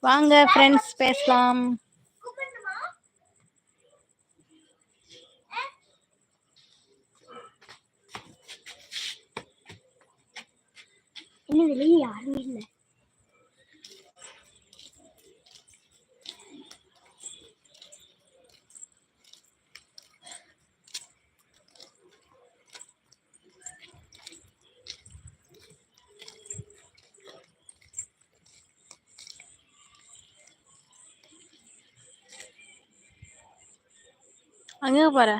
வாங்க ஃப்ரெண்ட்ஸ் பேசலாம். இன்னும் வெளியே யாருமே இல்லை. அங்கே பாரு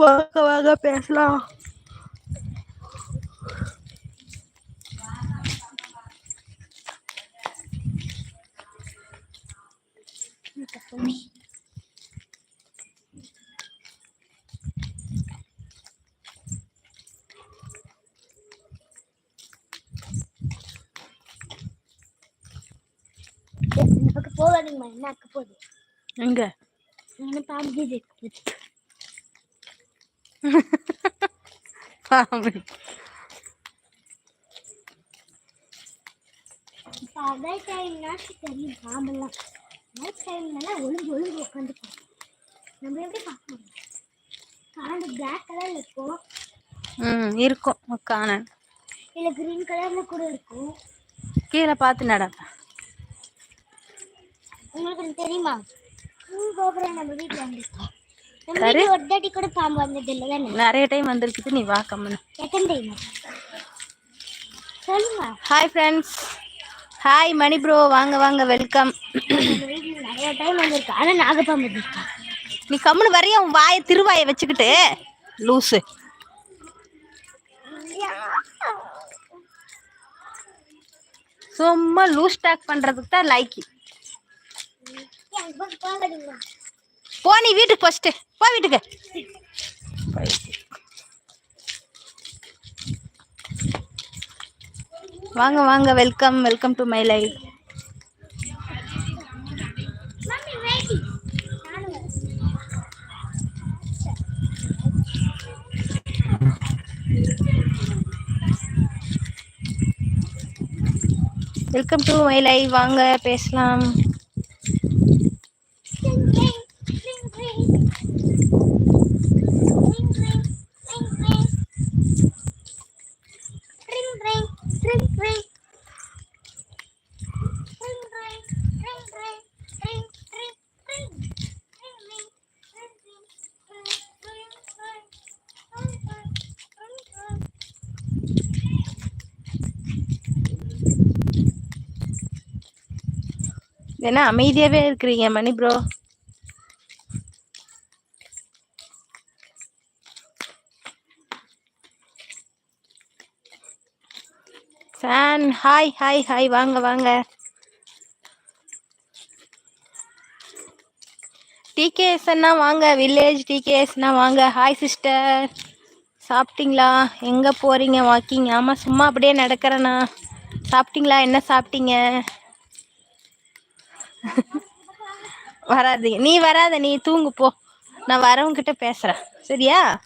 வாங்க வாங்க பேசலாம் இந்த பக்கம் போகாதீங்கம்மா என்ன அக்க போகுது? எங்க? பாம்பு பாம்பு இப்போ அதே டைம்னா தெரியும் பாம்பெல்லாம் நைட் டைம்லாம் ஒழுங்கு ஒழுங்கு உட்காந்துப்போம் நம்ம எப்படி பார்க்க முடியும்? காண்டு பிளாக் கலர்ல இருக்கும் ம் இருக்கும். காணன் இல்லை கிரீன் கலர்ல கூட இருக்கும். கீழே பார்த்து நடப்ப உங்களுக்கு தெரியுமா? கோபுரம் நம்ம வீட்டில் வந்துருக்கோம் ஒரு தாட்டி கூட பாம்பு வந்தது இல்லை தானே? நிறைய டைம் வந்திருக்குது நீ வா கம்மனு எத்தனை டைம் சொல்லுங்க hi friends hi Mani bro வாங்க வாங்க வெல்கம் நிறைய டைம் வந்திருக்கு. ஆனால் நாகப்பாம்பு நீ கம்முனு வரைய? உன் வாயை திருவாயை வச்சுக்கிட்டு. லூசு சும்மா லூஸ் டாக் பண்றதுக்கு தான் லைக்கி போ நீ வீட்டுக்கு ஃபர்ஸ்ட் போ வீட்டுக்கு. வாங்க வாங்க welcome welcome to my life welcome to my life வாங்க பேசலாம். என்ன அமைதியாவே இருக்கிறீங்க மணி ப்ரோ சான் ஹாய் ஹாய் ஹாய் வாங்க வாங்க. டிகேஎஸ்னா வாங்க வில்லேஜ் டிகேஎஸ்னா வாங்க. ஹாய் சிஸ்டர் சாப்பிட்டீங்களா? எங்கே போகிறீங்க வாக்கிங் ஆமாம் சும்மா அப்படியே நடக்கிறேண்ணா சாப்பிட்டீங்களா? என்ன சாப்பிட்டீங்க? வராதீங்க. நீ வராத நீ தூங்கு போ. நான் வரவங்க கிட்ட பேசுறேன். சரியா?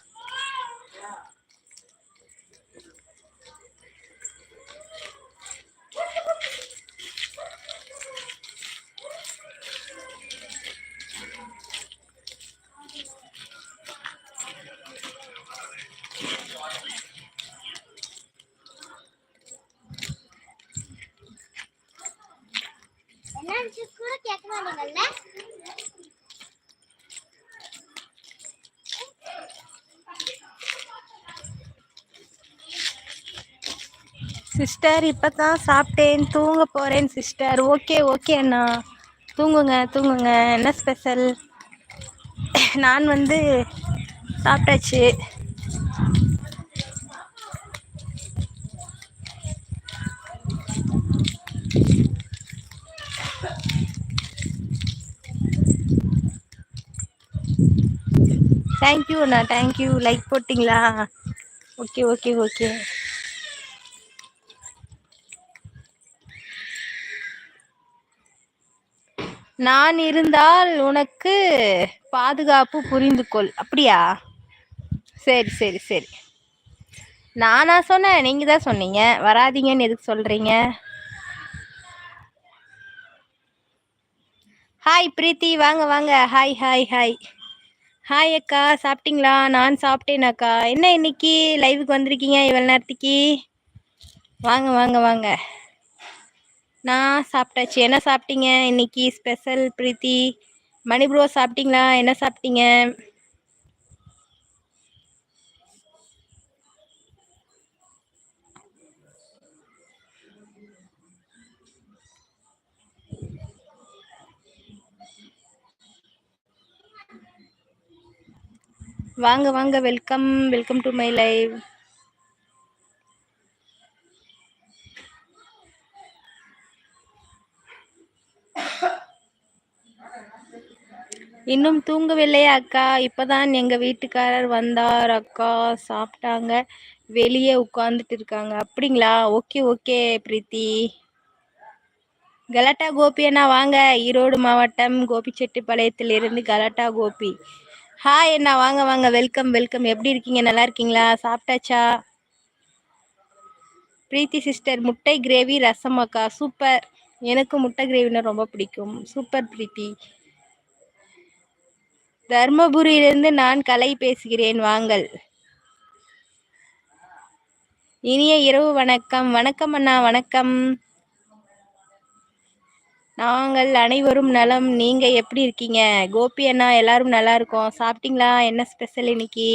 கூட சிஸ்டர் இப்போ தான் சாப்பிட்டேன். தூங்க போகிறேன் சிஸ்டர் ஓகே ஓகே அண்ணா. தூங்குங்க தூங்குங்க. என்ன ஸ்பெஷல் நான் வந்து சாப்பிட்டாச்சு. தேங்க்யூ அண்ணா. தேங்க்யூ லைக் போட்டிங்களா? ஓகே ஓகே ஓகே நான் இருந்தால் உனக்கு பாதுகாப்பு புரிந்து கொள் அப்படியா? சரி சரி சரி. நானா சொன்னேன். நீங்க தான் சொன்னீங்க. வராதீங்கன்னு எதுக்கு சொல்றீங்க? ஹாய் பிரீத்தி வாங்க வாங்க. ஹாய் ஹாய் ஹாய் ஹாய் அக்கா சாப்பிட்டீங்களா? நான் சாப்பிட்டேன் அக்கா என்ன இன்னைக்கு லைவுக்கு வந்திருக்கீங்க இவ்வளோ நேரத்துக்கு? வாங்க வாங்க வாங்க. நான் சாப்பிட்டாச்சு. என்ன சாப்பிட்டீங்க? இன்னைக்கு ஸ்பெஷல் பிரீத்தி. மணி ப்ரோ சாப்பிட்டீங்களா? என்ன சாப்பிட்டீங்க? வாங்க வாங்க. Welcome welcome to my live இன்னும் தூங்கவில்லையா அக்கா. இப்பதான் எங்க வீட்டுக்காரர் வந்தார் அக்கா. சாப்பிட்டாங்க. வெளியே உட்காந்துட்டு இருக்காங்க. அப்படிங்களா? Okay okay Preethi. கலாட்டா கோபி அண்ணா வாங்க. ஈரோடு மாவட்டம் கோபிச்செட்டிப்பாளையத்திலிருந்து கலாட்டா கோபி. ஹாய் அண்ணா வாங்க வாங்க. வெல்கம் வெல்கம் எப்படி இருக்கீங்க? நல்லா இருக்கீங்களா? சாப்பிட்டாச்சா? பிரீத்தி சிஸ்டர் முட்டை கிரேவி ரசம் அக்கா சூப்பர். எனக்கு முட்டை கிரேவினா ரொம்ப பிடிக்கும். சூப்பர் பிரீத்தி. தர்மபுரியிலிருந்து நான் கலை பேசுகிறேன். வாங்கள். இனிய இரவு வணக்கம். வணக்கம் அண்ணா வணக்கம். நாங்கள் அனைவரும் நலம். நீங்க எப்படி இருக்கீங்க? கோபி அண்ணா எல்லாரும் நல்லா இருக்கோம். சாப்பிட்டீங்களா? என்ன ஸ்பெஷல் இன்னைக்கு?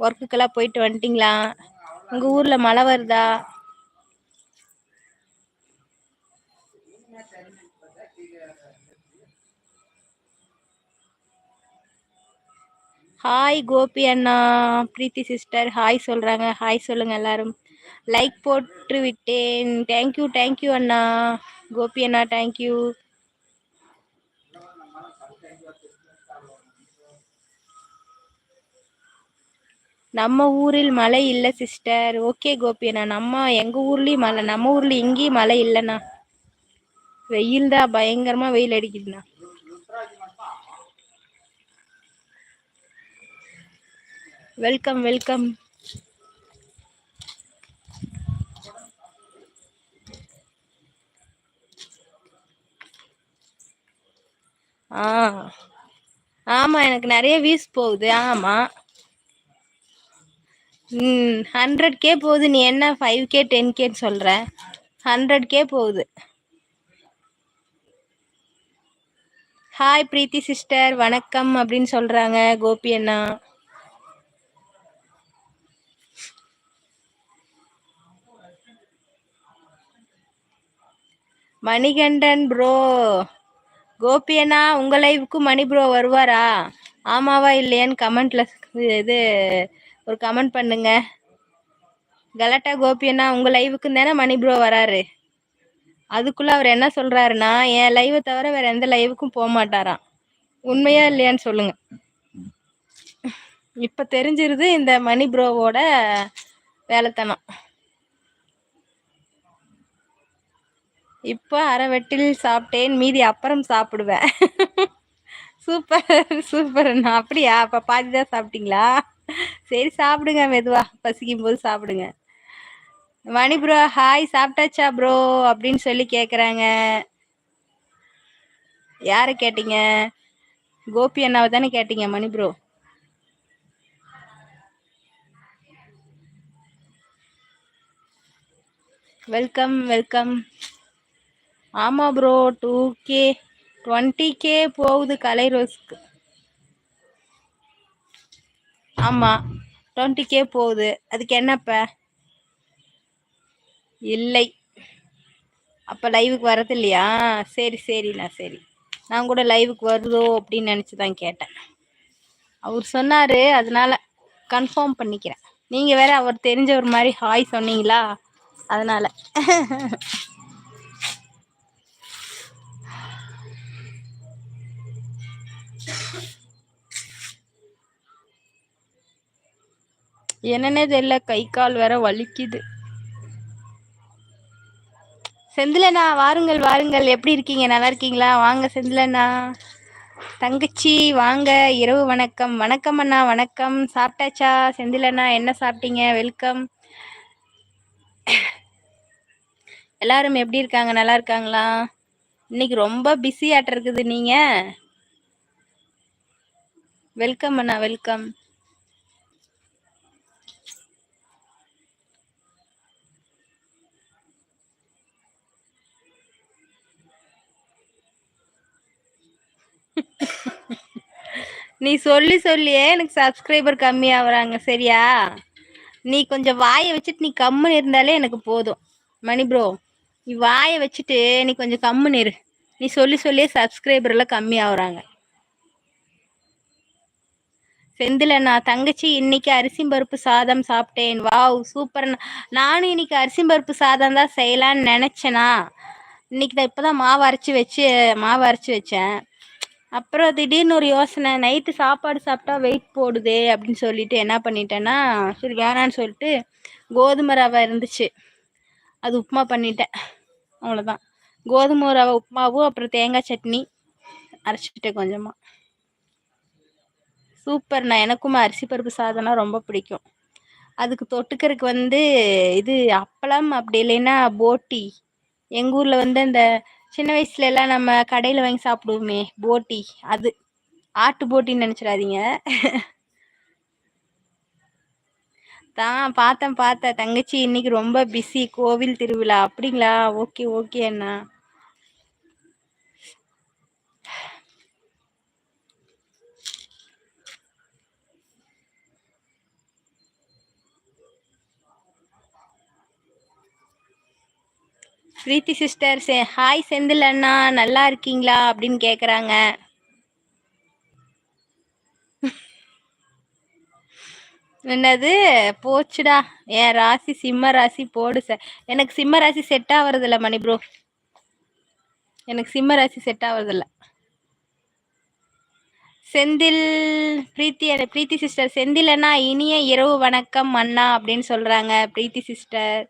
ஒர்க்குக்கெல்லாம் போயிட்டு வந்துட்டீங்களா? உங்க ஊர்ல மழை வருதா? ஹாய் கோபி அண்ணா. பிரீத்தி சிஸ்டர் ஹாய் சொல்றாங்க. ஹாய் சொல்லுங்க எல்லாரும். லைக் போட்டு விட்டேன் தேங்க்யூ தேங்க்யூ அண்ணா. கோபி அண்ணா தேங்க்யூ நம்ம ஊரில் மழை இல்லை சிஸ்டர் ஓகே கோபி அண்ணா நம்ம எங்க ஊர்லேயும் மழை நம்ம ஊர்ல இங்கேயும் மழை இல்லைண்ணா. வெயில் தான் பயங்கரமாக வெயில் அடிக்குதுண்ணா. வெல்கம் வெல்கம் ஆ. ஆமா எனக்கு நிறைய வியூஸ் போகுது. ஆமா. ம் ஹண்ட்ரட் கே போகுது. நீ என்ன ஃபைவ் கே டென் கேன்னு சொல்ற? ஹண்ட்ரட் கே போகுது. ஹாய் பிரீத்தி சிஸ்டர் வணக்கம் அப்படின்னு சொல்றாங்க கோபி அண்ணா. மணிகண்டன் ப்ரோ கோபியனா உங்க லைவுக்கு மணி ப்ரோ வருவாரா? ஆமாவா இல்லையான்னு கமெண்ட்ல இது ஒரு கமெண்ட் பண்ணுங்க. கலட்டா கோபியனா உங்க லைவுக்கு தானே மணி ப்ரோ வராரு? அதுக்குள்ள அவர் என்ன சொல்றாருன்னா என் லைவை தவிர வேற எந்த லைவுக்கும் போக மாட்டாராம். உண்மையா இல்லையான்னு சொல்லுங்க. இப்ப தெரிஞ்சிருது இந்த மணி ப்ரோவோட வேலைத்தனம். இப்போ அரைவெட்டில் சாப்பிட்டேன் மீதி அப்புறம் சாப்பிடுவேன். சூப்பர் சூப்பர் நான் அப்படியா? அப்போ பாதி தான் சாப்பிட்டீங்களா? சரி சாப்பிடுங்க மெதுவாக பசிக்கும் போது சாப்பிடுங்க. மணி ப்ரோ ஹாய் சாப்பிட்டாச்சா ப்ரோ அப்படின்னு சொல்லி கேட்குறாங்க யாரை கேட்டீங்க? கோபி அண்ணாவை தானே கேட்டீங்க மணி ப்ரோ வெல்கம் வெல்கம் ஆமாம் bro two K twenty K போகுது கலை ரோஸ்க்கு. ஆமாம் டுவெண்ட்டி கே போகுது. அதுக்கு என்னப்ப இல்லை. அப்போ லைவுக்கு வரது இல்லையா? சரி சரிண்ணா சரி. நான் கூட லைவுக்கு வருதோ அப்படின்னு நினச்சி தான் கேட்டேன். அவர் சொன்னார் அதனால் கன்ஃபார்ம் பண்ணிக்கிறேன். நீங்கள் வேற அவர் தெரிஞ்சவர் மாதிரி ஹாய் சொன்னீங்களா? அதனால். என்னன்னே தெரியல கை கால் வேற வலிக்குது. செந்திலண்ணா வாருங்கள் வாருங்கள். எப்படி இருக்கீங்க? நல்லா இருக்கீங்களா? வாங்க செந்திலண்ணா. தங்கச்சி வாங்க. இரவு வணக்கம். வணக்கம் அண்ணா வணக்கம். சாப்பிட்டாச்சா? செந்திலண்ணா என்ன சாப்பிட்டீங்க? வெல்கம். எல்லாரும் எப்படி இருக்காங்க? நல்லா இருக்காங்களா? இன்னைக்கு ரொம்ப பிஸி ஆட்ட இருக்குது நீங்க. வெல்கம் அண்ணா வெல்கம். நீ சொல்லி சொல்லியே எனக்கு சப்ஸ்கிரைபர் கம்மி ஆகுறாங்க சரியா? நீ கொஞ்சம் வாயை வச்சுட்டு நீ கம்முன்னு இருந்தாலே எனக்கு போதும். மணி ப்ரோ நீ வாயை வச்சுட்டு நீ கொஞ்சம் கம்முன்னு இரு. நீ சொல்லி சொல்லியே சப்ஸ்கிரைபர் எல்லாம் கம்மி ஆகுறாங்க செந்திலண்ணா தங்கச்சி இன்னைக்கு அரிசி பருப்பு சாதம் சாப்பிட்டேன். வாவ் சூப்பர் நானும் இன்னைக்கு அரிசி பருப்பு சாதம் தான் செய்யலான்னு நினைச்சேனா. இன்னைக்கு தான் இப்போதான் மாவு அரைச்சி வச்சு மாவு அரைச்சி வச்சேன். அப்புறம் திடீர்னு ஒரு யோசனை நைட்டு சாப்பாடு சாப்பிட்டா வெயிட் போடுதே அப்படின்னு சொல்லிட்டு என்ன பண்ணிட்டேன்னா சரி வேணான்னு சொல்லிட்டு கோதுமை ரவை இருந்துச்சு. அது உப்புமா பண்ணிட்டேன். அவ்வளோதான் கோதுமை ரவை உப்புமாவும் அப்புறம் தேங்காய் சட்னி அரைச்சிக்கிட்டேன் கொஞ்சமாக சூப்பர்ண்ணா. எனக்கும் அரிசி பருப்பு சாதம்னா ரொம்ப பிடிக்கும். அதுக்கு தொட்டுக்கிறதுக்கு வந்து இது அப்பளம் அப்படி இல்லைன்னா போட்டி. எங்கள் ஊரில் வந்து அந்த சின்ன வயசுல எல்லாம் நம்ம கடையில் வாங்கி சாப்பிடுவோமே போட்டி. அது ஆட்டு போட்டின்னு நினச்சிடாதீங்க. தான் பார்த்தேன் பார்த்தேன். தங்கச்சி இன்னைக்கு ரொம்ப பிஸி கோவில் திருவிழா. அப்படிங்களா? ஓகே ஓகே அண்ணா. Preethi sister say hi Senthil அண்ணா நல்லா இருக்கீங்களா? அப்படின்னு கேட்குறாங்க என்னது? போச்சுடா. என் ராசி சிம்ம ராசி போடு சார் எனக்கு சிம்ம ராசி செட் ஆகுறதில்ல மணி ப்ரோ எனக்கு சிம்ம ராசி செட் ஆகுறதில்ல செந்தில் பிரீத்தி பிரீத்தி சிஸ்டர் செந்தில் அண்ணா இனிய இரவு வணக்கம் அண்ணா அப்படின்னு சொல்றாங்க பிரீத்தி சிஸ்டர்.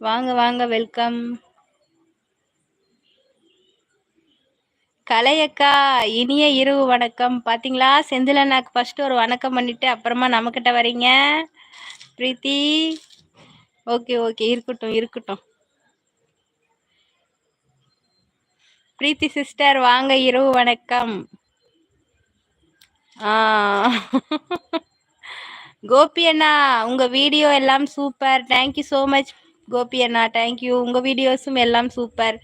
வாங்க வாங்க வெல்கம். கலையக்கா இனிய இரவு வணக்கம். பாத்தீங்களா? செந்திலண்ணாக்கு ஃபர்ஸ்ட் ஒரு வணக்கம் பண்ணிட்டு அப்புறமா நம்மக்கிட்ட வரீங்க. பிரீத்தி. ஓகே ஓகே இருக்கட்டும் இருக்கட்டும். பிரீத்தி சிஸ்டர் வாங்க இரவு வணக்கம். கோபி அண்ணா உங்க வீடியோ எல்லாம் super thank you so much Gopi Anna thank you உங்க வீடியோஸும் எல்லாம் சூப்பர்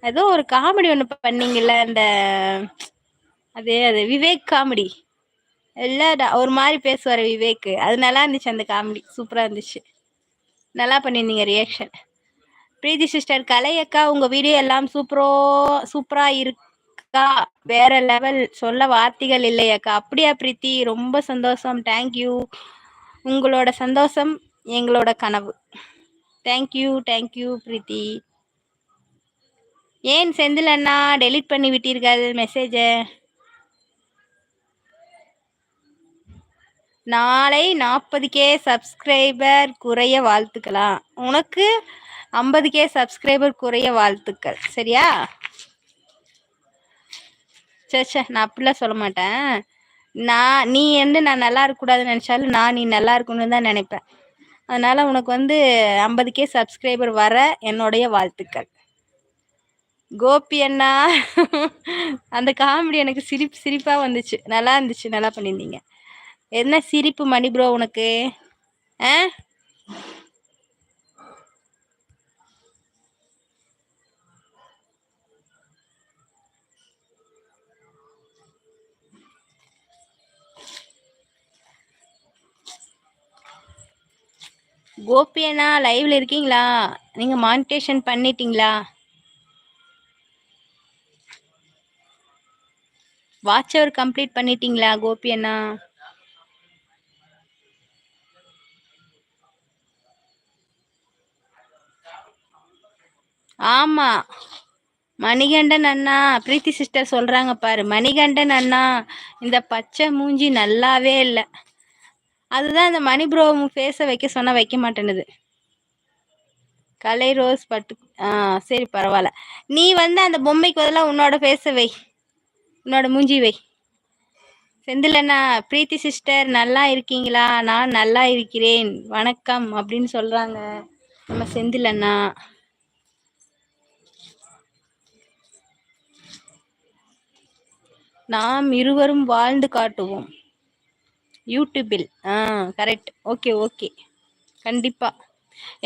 ஏதோ ஒரு காமெடி ஒன்று பண்ணீங்கல்ல அந்த அது அது விவேக் காமெடி இல்லை ஒரு மாதிரி பேசுவார் விவேக் அது நல்லா இருந்துச்சு அந்த காமெடி சூப்பராக இருந்துச்சு. நல்லா பண்ணியிருந்தீங்க ரியாக்ஷன் பிரீத்தி சிஸ்டர் கலையக்கா உங்கள் வீடியோ எல்லாம் சூப்பரோ சூப்பராக இருக்கா? வேற லெவல் சொல்ல வார்த்தைகள் இல்லையாக்கா அப்படியா பிரீத்தி? ரொம்ப சந்தோஷம். தேங்க்யூ உங்களோட சந்தோஷம் எங்களோட கனவு. தேங்க்யூ தேங்க்யூ பிரீத்தி ஏன் செந்தில் அண்ணா டெலிட் பண்ணி விட்டீர்கள் மெசேஜை நாளை நாற்பது கே சப்ஸ்கிரைபர் குறைய வாழ்த்துக்கலாம். உனக்கு ஐம்பது கே சப்ஸ்கிரைபர் குறைய வாழ்த்துக்கள். சரியா? சே நான் அப்படிலாம் சொல்ல மாட்டேன். நான் நீ வந்து நான் நல்லா இருக்கக்கூடாதுன்னு நினச்சாலும் நான் நீ நல்லா இருக்கணும்னு தான் நினைப்பேன். அதனால் உனக்கு வந்து ஐம்பது கே சப்ஸ்கிரைபர் வர என்னுடைய வாழ்த்துக்கள். கோபி அண்ணா அந்த காமெடி எனக்கு சிரிப்பு சிரிப்பாக வந்துச்சு. நல்லா இருந்துச்சு நல்லா பண்ணியிருந்தீங்க. என்ன சிரிப்பு மணி ப்ரோ உனக்கு? ஆ? கோபி அண்ணா லைவ்ல இருக்கீங்களா? நீங்க மானிட்டேஷன் பண்ணிட்டீங்களா? வாட்ச் அவர் கம்ப்ளீட் பண்ணிட்டீங்களா கோபி அண்ணா? ஆமா. மணிகண்டன் அண்ணா பிரீத்தி சிஸ்டர் சொல்றாங்க பாரு. மணிகண்டன் அண்ணா இந்த பச்சை மூஞ்சி நல்லாவே இல்லை. அதுதான் இந்த மணி ப்ரோ ஃபேஸை வைக்க சொன்னால் வைக்க மாட்டேனுது கலை ரோஸ் பட்டு ஆ சரி பரவாயில்ல. நீ வந்து அந்த பொம்மைக்கு பதிலாக உன்னோட ஃபேஸை வை. உன்னோட மூஞ்சி வை. செந்திலண்ணா பிரீத்தி சிஸ்டர் நல்லா இருக்கீங்களா? நான் நல்லா இருக்கிறேன். வணக்கம் அப்படின்னு சொல்கிறாங்க நம்ம செந்திலண்ணா. நாம் இருவரும் வாழ்ந்து காட்டுவோம். யூடியூபில். ஆ கரெக்ட் ஓகே ஓகே கண்டிப்பாக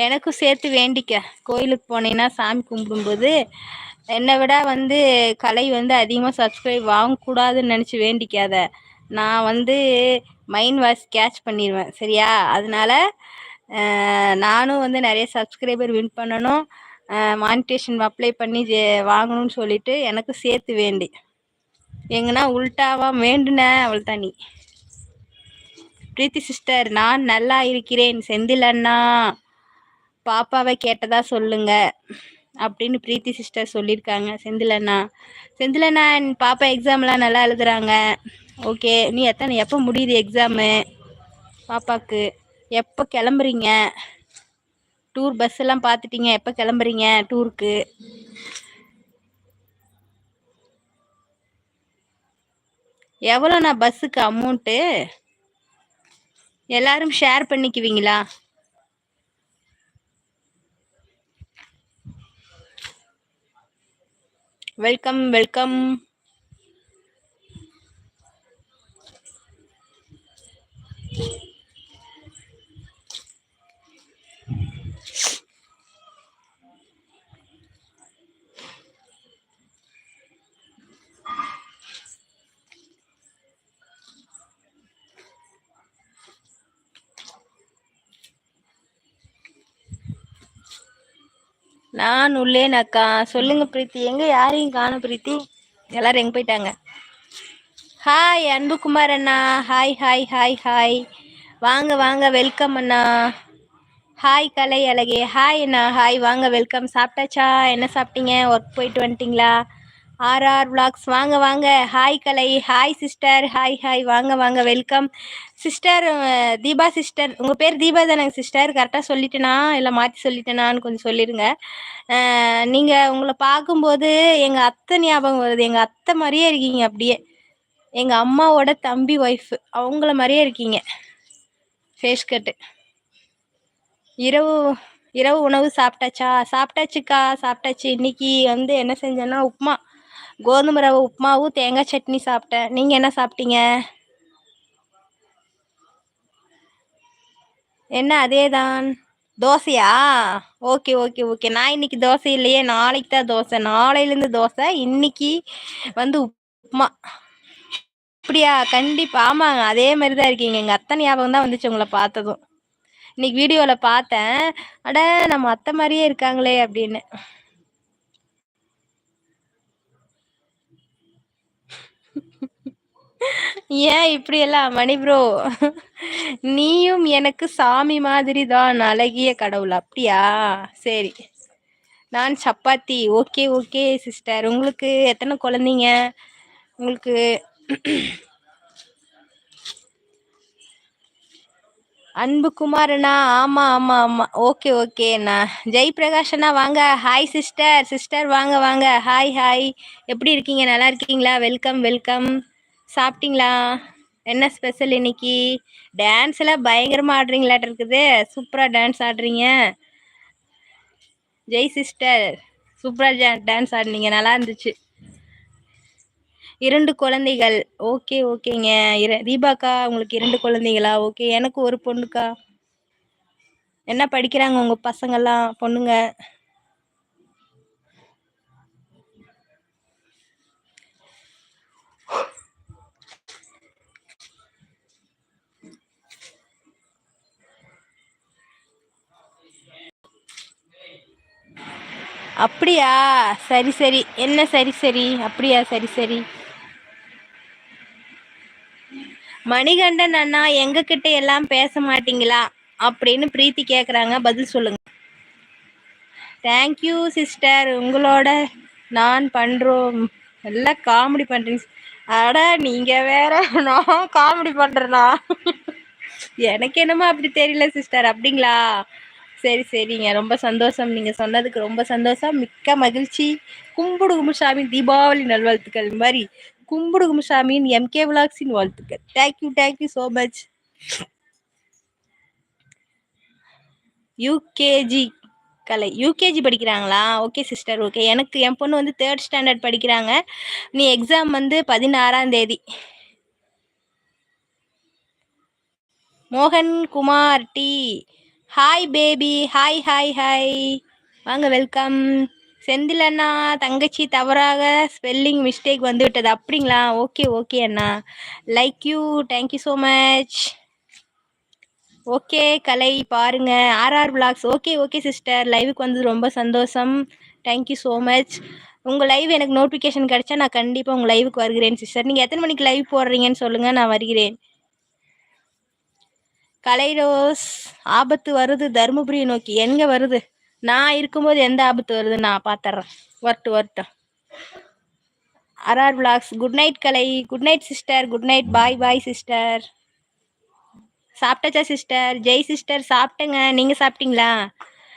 எனக்கும் சேர்த்து வேண்டிக்க. கோயிலுக்கு போனேன்னா சாமி கும்பிடும்போது என்னை விட வந்து கலை வந்து அதிகமாக சப்ஸ்கிரைப் வாங்கக்கூடாதுன்னு நினச்சி வேண்டிக்காத. நான் வந்து மைண்ட் வாஷ் கேட்ச் பண்ணிடுவேன் சரியா? அதனால நானும் வந்து நிறைய சப்ஸ்கிரைபர் வின் பண்ணணும். மானிட்டேஷன் அப்ளை பண்ணி ஜே வாங்கணும்னு சொல்லிட்டு எனக்கு சேர்த்து வேண்டி. எங்கன்னா உல்டாவா வேண்டுன அவள் தான் நீ. பிரீத்தி சிஸ்டர் நான் நல்லா இருக்கிறேன். செந்தில் அண்ணா பாப்பாவை கேட்டதா சொல்லுங்க. அப்படின்னு பிரீத்தி சிஸ்டர் சொல்லியிருக்காங்க. செந்தில் அண்ணா செந்தில் அண்ணா என் பாப்பா எக்ஸாம்லாம் நல்லா எழுதுறாங்க. ஓகே நீ எத்தனை எப்போ முடியுது எக்ஸாமு பாப்பாவுக்கு எப்போ கிளம்புறீங்க? டூர் பஸ் எல்லாம் பார்த்துட்டீங்க எப்போ கிளம்புறீங்க டூருக்கு எவ்வளோண்ணா பஸ்ஸுக்கு அமௌண்ட்டு எல்லாரும் ஷேர் பண்ணிக்குவீங்களா? வெல்கம் வெல்கம் நான் உள்ளேன் அக்கா சொல்லுங்க பிரீத்தி. எங்க யாரையும் காணும் பிரீத்தி? எல்லாரும் எங்க போயிட்டாங்க? ஹாய் அன்புகுமார் அண்ணா. ஹாய் ஹாய் ஹாய் ஹாய் வாங்க வாங்க வெல்கம் அண்ணா. ஹாய் கலை அழகே. ஹாய் அண்ணா. ஹாய் வாங்க வெல்கம் சாப்பிட்டாச்சா? என்ன சாப்பிட்டீங்க? ஒர்க் போயிட்டு வந்துட்டீங்களா? ஆர்ஆர் விளாக்ஸ் வாங்க வாங்க. Hi Kalai. Hi sister hi hi வாங்க வாங்க. வெல்கம் சிஸ்டர் தீபா சிஸ்டர் உங்கள் பேர் தீபா தானேங்க சிஸ்டர் கரெக்டாக சொல்லிட்டேனா? இல்லை மாற்றி சொல்லிட்டேனான்னு கொஞ்சம் சொல்லிடுங்க நீங்கள் உங்களை பார்க்கும்போது எங்கள் அத்தை ஞாபகம் வருது. எங்கள் அத்தை மாதிரியே இருக்கீங்க அப்படியே. எங்கள் அம்மாவோட தம்பி ஒய்ஃப் அவங்கள மாதிரியே இருக்கீங்க. ஃபேஸ் கட்டு இரவு இரவு உணவு சாப்பிட்டாச்சா? சாப்பிட்டாச்சுக்கா? சாப்பிட்டாச்சு. இன்னைக்கு வந்து என்ன செஞ்சேன்னா உப்புமா. கோதுமை ரவை உப்புமாவும் தேங்காய் சட்னி சாப்பிட்டேன். நீங்கள் என்ன சாப்பிட்டீங்க? என்ன அதே தான் தோசையா? Okay okay okay. நான் இன்னைக்கு தோசை இல்லையே. நாளைக்கு தான் தோசை. நாளையிலேருந்து தோசை இன்னைக்கு வந்து உப்புமா. அப்படியா? கண்டிப்பா. ஆமாங்க. அதே மாதிரி தான் இருக்கீங்க. எங்கள் அத்தை ஞாபகம் தான் வந்துச்சு உங்களை பார்த்ததும். இன்னைக்கு வீடியோவில் பார்த்தேன். அட நம்ம அத்தை மாதிரியே இருக்காங்களே அப்படின்னு. ஏன் இப்படி எல்லாம் மணி ப்ரோ நீயும் எனக்கு சாமி மாதிரி தான் அழகிய கடவுள் அப்படியா? சரி. நான் சப்பாத்தி. ஓகே ஓகே சிஸ்டர் உங்களுக்கு எத்தனை குழந்தைங்க? உங்களுக்கு அன்பு குமாரண்ணா ஆமா ஆமா ஆமா. ஓகே ஓகே நான் ஜெய் பிரகாஷ் அண்ணா வாங்க. ஹாய் சிஸ்டர் சிஸ்டர் வாங்க வாங்க. ஹாய் ஹாய் எப்படி இருக்கீங்க? நல்லா இருக்கீங்களா? வெல்கம் வெல்கம் சாப்பிட்டீங்களா? என்ன ஸ்பெஷல் இன்னைக்கு? டான்ஸ் எல்லாம் பயங்கரமா ஆடுறீங்களாட்டு இருக்குது. சூப்பரா டான்ஸ் ஆடுறீங்க. ஜெய் சிஸ்டர் சூப்பரா டான்ஸ் ஆடுனீங்க. நல்லா இருந்துச்சு. இரண்டு குழந்தைகள். ஓகே ஓகேங்க இர- தீபாக்கா உங்களுக்கு இரண்டு குழந்தைகளா? ஓகே எனக்கு ஒரு பொண்ணுக்கா. என்ன படிக்கிறாங்க உங்க பசங்கள்லாம் பொண்ணுங்க? அப்படியா? சரி சரி. என்ன சரி சரி? அப்படியா சரி சரி. மணிகண்டன் அண்ணா எங்க கிட்ட எல்லாம் பேச மாட்டீங்களா? அப்படின்னு பிரீத்தி கேக்குறாங்க. பதில் சொல்லுங்க. தேங்க்யூ சிஸ்டர் உங்களோட நான் பண்றோம். நல்லா காமெடி பண்றீங்க. அட நீங்க வேற. நான் காமெடி பண்றேனா? எனக்கு என்னமோ அப்படி தெரியல சிஸ்டர் அப்படிங்களா? சரி சரிங்க. ரொம்ப சந்தோஷம். நீங்க சொன்னதுக்கு ரொம்ப சந்தோஷம். மிக்க மகிழ்ச்சி. கும்புடு குமுசாமி தீபாவளி நல்வாழ்த்துக்கள். இந்த மாதிரி கும்பிடு குமுசாமியின் எம்கே விலாக்ஸின் வாழ்த்துக்கள். Thank you thank you so much UKG Kalai. UKG படிக்கிறாங்களா? ஓகே சிஸ்டர் ஓகே எனக்கு என் பொண்ணு வந்து தேர்ட் ஸ்டாண்டர்ட் படிக்கிறாங்க. நீ எக்ஸாம் வந்து பதினாறாம் தேதி. மோகன் Kumar D. Hi baby hi hi hi வாங்க வெல்கம் செந்தில் அண்ணா தங்கச்சி தவறாக ஸ்பெல்லிங் மிஸ்டேக் வந்து விட்டது அப்படிங்களா? Okay okay Anna. Like you thank you so much okay Kalai பாருங்க. RR blogs okay okay sister லைவுக்கு வந்தது ரொம்ப சந்தோஷம். தேங்க்யூ ஸோ மச் உங்கள் லைவ் எனக்கு நோட்டிஃபிகேஷன் கிடைச்சா நான் கண்டிப்பாக உங்கள் லைவுக்கு வருகிறேன் சிஸ்டர் நீங்கள் எத்தனை மணிக்கு லைவ் போடுறீங்கன்னு சொல்லுங்கள் நான் வருகிறேன். கலைரோஸ் ஆபத்து வருது தருமபுரியை நோக்கி. எங்க வருது? நான் இருக்கும்போது எந்த ஆபத்து வருது? நான் பார்த்துட்றேன் வரட்டும் வரட்டும். RR blogs good night Kalai. Good night sister good night bye bye sister சாப்பிட்டாச்சா சிஸ்டர் ஜெய் சிஸ்டர் சாப்பிட்டேங்க. நீங்கள் சாப்பிட்டீங்களா?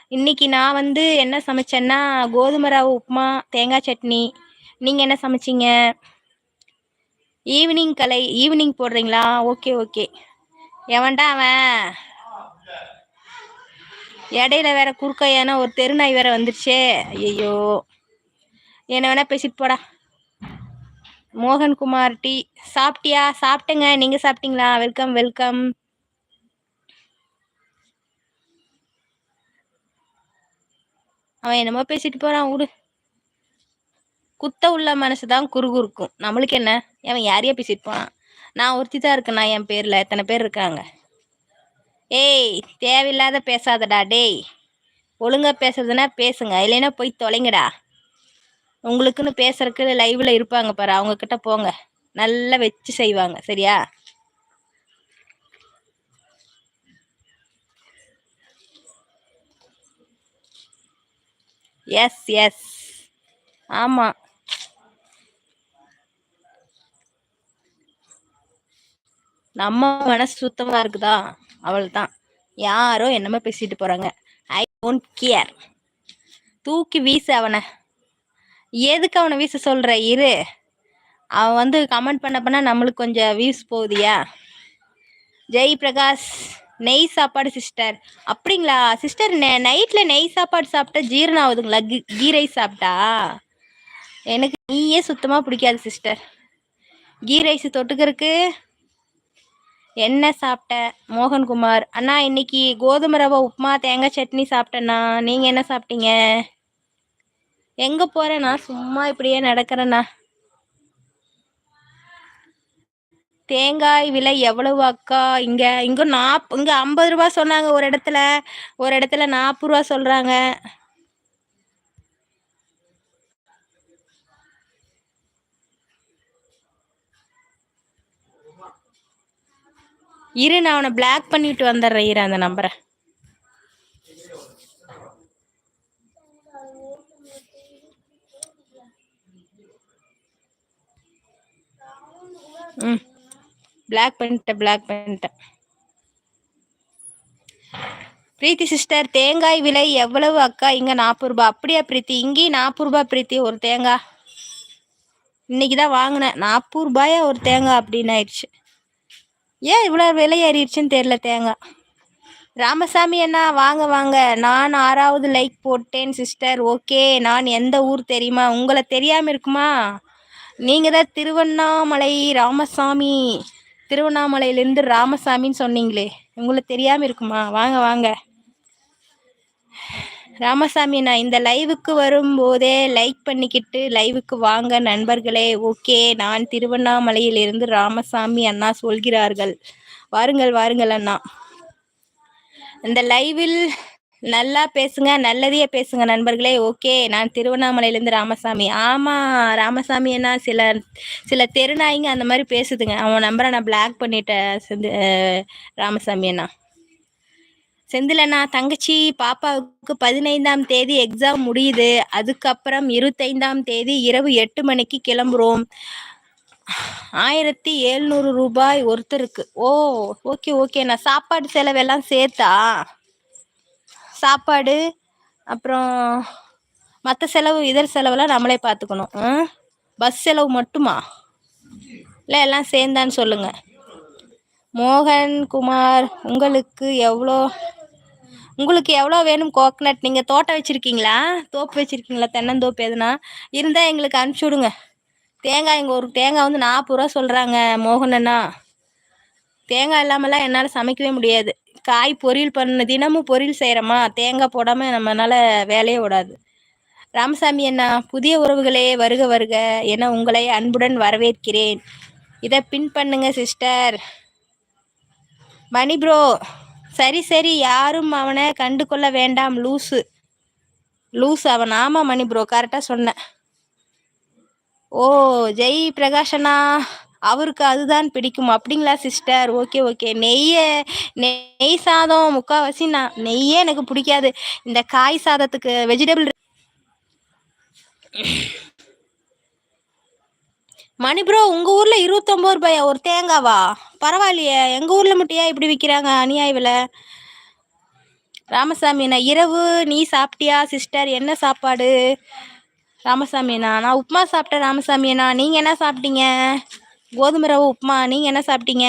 இன்னைக்கு நான் வந்து என்ன சமைச்சேன்னா கோதுமை ரவை உப்புமா தேங்காய் சட்னி. நீங்கள் என்ன சமைச்சீங்க? ஈவினிங் கலை. ஈவினிங் போடுறீங்களா? ஓகே ஓகே எவன்டா அவன்? இடையில வேற குறுக்கையான ஒரு தெருநாய் வேற வந்துருச்சே. ஐயோ என்ன வேணா பேசிட்டு போடா. மோகன்குமார் டி. சாப்பிட்டியா? சாப்பிட்டேங்க. நீங்க சாப்பிட்டீங்களா? Welcome welcome. அவன் என்னமோ பேசிட்டு போறான் விடு குத்த உள்ள மனசு தான் குறுகுறுக்கும். நம்மளுக்கு என்ன? அவன் யாரையா பேசிட்டு போனான் நான் ஒருத்தி தான் இருக்கேண்ணா என் பேர்ல? எத்தனை பேர் இருக்காங்க? ஏய் தேவையில்லாத பேசாதடா டேய். ஒழுங்கா பேசுறதுன்னா பேசுங்க இல்லைன்னா போய் தொலைங்கடா. உங்களுக்குன்னு பேசுறதுக்கு லைவ்ல இருப்பாங்க பாரு அவங்க கிட்ட போங்க. நல்லா வச்சு செய்வாங்க சரியா? எஸ் எஸ் ஆமாம் நம்ம மனசு சுத்தமா இருக்குதா? அவள் தான் யாரோ என்னமோ பேசிட்டு போறாங்க. ஐ டோன்ட் கேர் தூக்கி வீசு அவனை. எதுக்கு அவனை வீச சொல்ற? இரு. அவன் வந்து கமெண்ட் பண்ண பண்ண நம்மளுக்கு கொஞ்சம் வியூஸ் போகுதியா? ஜெய் பிரகாஷ் நெய் சாப்பாடு சிஸ்டர் அப்படிங்களா? சிஸ்டர் நெ நைட்டில் நெய் சாப்பாடு சாப்பிட்டா ஜீரணம் ஆகுதுங்களா? கீ கீ ரைஸ் சாப்பிட்டா? எனக்கு நீயே சுத்தமாக பிடிக்காது சிஸ்டர் கீ ரைஸ் தொட்டுக்கிறதுக்கு என்ன சாப்பிட்ட? மோகன்குமார் அண்ணா இன்னைக்கு கோதுமை ரவை உப்புமா தேங்காய் சட்னி சாப்பிட்டேண்ணா. நீங்கள் என்ன சாப்பிட்டீங்க? எங்கே போகிறேண்ணா சும்மா இப்படியே நடக்கிறேண்ணா. தேங்காய் விலை எவ்வளவு அக்கா? இங்கே இங்கே நாப் இங்கே ஐம்பது ரூபா சொன்னாங்க ஒரு இடத்துல. ஒரு இடத்துல நாற்பது ரூபா சொல்கிறாங்க இரு நான் அவனை பிளாக் பண்ணிட்டு வந்துடுறேன். இரு அந்த நம்பரை ம். பிளாக் பண்ணிட்டேன் பிளாக் பண்ணிட்டேன். பிரீத்தி சிஸ்டர் தேங்காய் விலை எவ்வளவு அக்கா? இங்க நாற்பது ரூபாய் அப்படியா பிரீத்தி? இங்கேயும் நாற்பது ரூபாய் பிரீத்தி ஒரு தேங்காய். இன்னைக்கு தான் வாங்கினேன். நாற்பது ரூபாயா ஒரு தேங்காய் அப்படின்னு ஆயிடுச்சு. ஏன் இவ்வளோ விலை ஏறிடுச்சுன்னு தெரில தேங்காய் ராமசாமி அண்ணா வாங்க வாங்க. நான் ஆறாவது லைக் போட்டேன் சிஸ்டர். ஓகே. நான் எந்த ஊர் தெரியுமா? உங்களை தெரியாமல் இருக்குமா? நீங்கள் தான் திருவண்ணாமலை ராமசாமி. திருவண்ணாமலையிலேருந்து ராமசாமின்னு சொன்னீங்களே. உங்களுக்கு தெரியாமல் இருக்குமா? வாங்க வாங்க. ராமசாமி நான் இந்த லைவுக்கு வரும்போதே லைக் பண்ணிக்கிட்டு லைவுக்கு வாங்க நண்பர்களே. ஓகே நான் திருவண்ணாமலையிலிருந்து ராமசாமி அண்ணா சொல்கிறார்கள். வாருங்கள் வாருங்கள் அண்ணா. இந்த லைவில் நல்லா பேசுங்க நல்லதையே பேசுங்க நண்பர்களே. ஓகே நான் திருவண்ணாமலையிலேருந்து ராமசாமி. ஆமாம் ராமசாமி என்ன சில சில தெருநாய்ங்க அந்த மாதிரி பேசுதுங்க. அவன் நம்பரை நான் பிளாக் பண்ணிட்டேன் ராமசாமி அண்ணா. செந்திலண்ணா தங்கச்சி பாப்பாவுக்கு பதினைந்தாம் தேதி எக்ஸாம் முடியுது. அதுக்கப்புறம் இருபத்தைந்தாம் தேதி இரவு எட்டு மணிக்கு கிளம்புறோம். ஆயிரத்தி எழுநூறு ரூபாய் ஒருத்தருக்கு. ஓ ஓகே ஓகேண்ணா சாப்பாடு செலவெல்லாம் சேர்த்தா? சாப்பாடு அப்புறம் மற்ற செலவு இதர் செலவெல்லாம் நம்மளே பார்த்துக்கணும். ஆ? பஸ் செலவு மட்டுமா? இல்லை எல்லாம் சேர்ந்தான்னு சொல்லுங்கள் மோகன் குமார் உங்களுக்கு எவ்வளோ உங்களுக்கு எவ்வளோ வேணும் கோகனட் நீங்கள் தோட்டம் வச்சுருக்கீங்களா? தோப்பு வச்சுருக்கீங்களா? தென்னந்தோப்பு எதுனா? இருந்தால் எங்களுக்கு அனுப்பிச்சி விடுங்க. தேங்காய் இங்கே ஒரு தேங்காய் வந்து நாற்பது ரூபா சொல்கிறாங்க மோகன் அண்ணா. தேங்காய் இல்லாமலாம் என்னால் சமைக்கவே முடியாது. காய் பொரியல் பண்ண தினமும் பொரியல் செய்கிறோமா தேங்காய் போடாமல் நம்மளால் வேலையே ஓடாது. ராமசாமி அண்ணா புதிய உறவுகளே வருக வருக. என உங்களை அன்புடன் வரவேற்கிறேன். இதை பின் பண்ணுங்க சிஸ்டர். மணி ப்ரோ சரி சரி. யாரும் அவனை கண்டு கொள்ள வேண்டாம். லூசு. லூசு அவன். ஆமா மணி ப்ரோ கரெக்டாக சொன்னேன் ஓ ஜெய் பிரகாஷனா அவருக்கு அதுதான் பிடிக்கும். அப்படிங்களா சிஸ்டர் ஓகே ஓகே நெய்ய நெய் சாதம் முக்காவாசி நான் நெய்யே எனக்கு பிடிக்காது. இந்த காய் சாதத்துக்கு வெஜிடபிள் மணி ப்ரோ உங்கள் ஊரில் இருபத்தொம்போது ரூபாயா? ஒரு தேங்காவா? பரவாயில்லையே. எங்கள் ஊரில் மட்டும் ஏன் இப்படி விற்கிறாங்க அநியாய விலை ராமசாமி நான் இரவு நீ சாப்பிட்டியா சிஸ்டர் என்ன சாப்பாடு? ராமசாமி அண்ணா. நான் உப்புமா சாப்பிட்டேன் ராமசாமி அண்ணா. நீங்கள் என்ன சாப்பிட்டீங்க? கோதுமை ரவை உப்புமா. நீங்கள் என்ன சாப்பிட்டீங்க?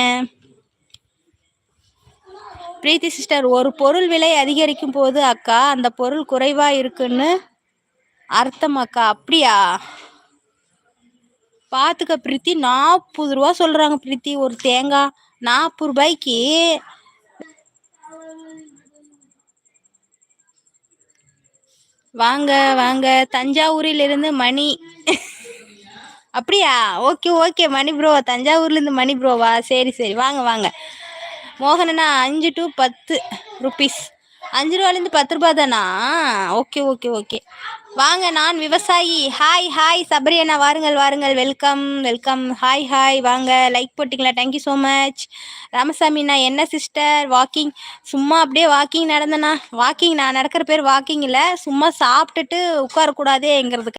பிரீத்தி சிஸ்டர் ஒரு பொருள் விலை அதிகரிக்கும் போது அக்கா அந்த பொருள் குறைவா இருக்குன்னு அர்த்தம் அக்கா. அப்படியா? பார்த்துக்க பிரீத்தி நாற்பது ரூபா சொல்கிறாங்க பிரீத்தி ஒரு தேங்காய் நாற்பது ரூபாய்க்கு. வாங்க வாங்க தஞ்சாவூரிலிருந்து மணி. அப்படியா? ஓகே ஓகே மணி ப்ரோ தஞ்சாவூர்லேருந்து மணி ப்ரோவா சரி சரி. வாங்க வாங்க. மோகனண்ணா அஞ்சு டு பத்து ருபீஸ் அஞ்சு ரூபாலேருந்து பத்து ரூபா தானா? Okay okay okay. வாங்க நான் விவசாயி. ஹாய் ஹாய் சபரி அண்ணா வாருங்கள் வாருங்கள். வெல்கம் வெல்கம் ஹாய் ஹாய் வாங்க. லைக் போட்டிங்களா? தேங்க்யூ ஸோ மச் ராமசாமிண்ணா என்ன சிஸ்டர் வாக்கிங் சும்மா அப்படியே வாக்கிங் நடந்தேண்ணா. வாக்கிங் நான் நடக்கிற பேர் வாக்கிங் இல்லை. சும்மா சாப்பிட்டுட்டு உட்காரக்கூடாதேங்கிறதுக்கு